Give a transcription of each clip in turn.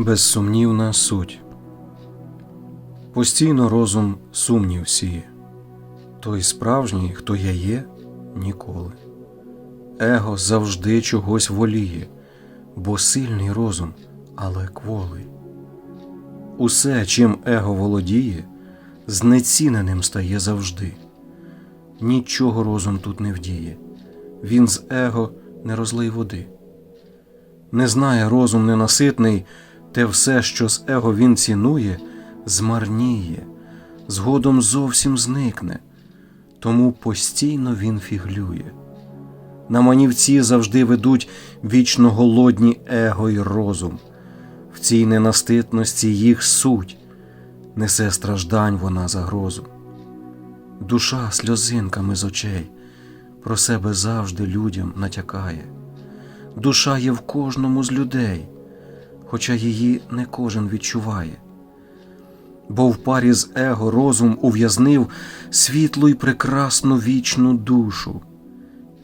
Безсумнівна суть. Постійно розум сумнів сіє. Той справжній, хто я є, ніколи. Его завжди чогось воліє, бо сильний розум, але кволий. Усе, чим его володіє, знеціненим стає завжди. Нічого розум тут не вдіє, він з его не розлий води. Не знає розум ненаситний, те все, що з его він цінує, змарніє, згодом зовсім зникне, тому постійно він фіглює. На манівці завжди ведуть вічно голодні его й розум. В цій ненаститності їх суть, несе страждань вона загрозу. Душа сльозинками з очей про себе завжди людям натякає. Душа є в кожному з людей, хоча її не кожен відчуває. Бо в парі з его розум ув'язнив світлу й прекрасну вічну душу,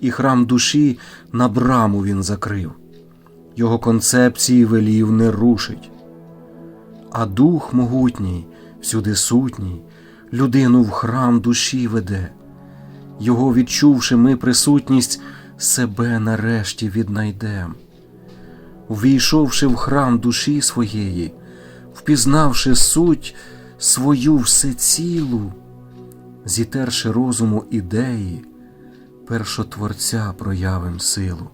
і храм душі на браму він закрив, його концепції велів не рушить. А дух могутній, всюди сутній, людину в храм душі веде. Його відчувши ми присутність, себе нарешті віднайдем. Увійшовши в храм душі своєї, впізнавши суть свою всецілу, зітерши розуму ідеї, першотворця проявим силу.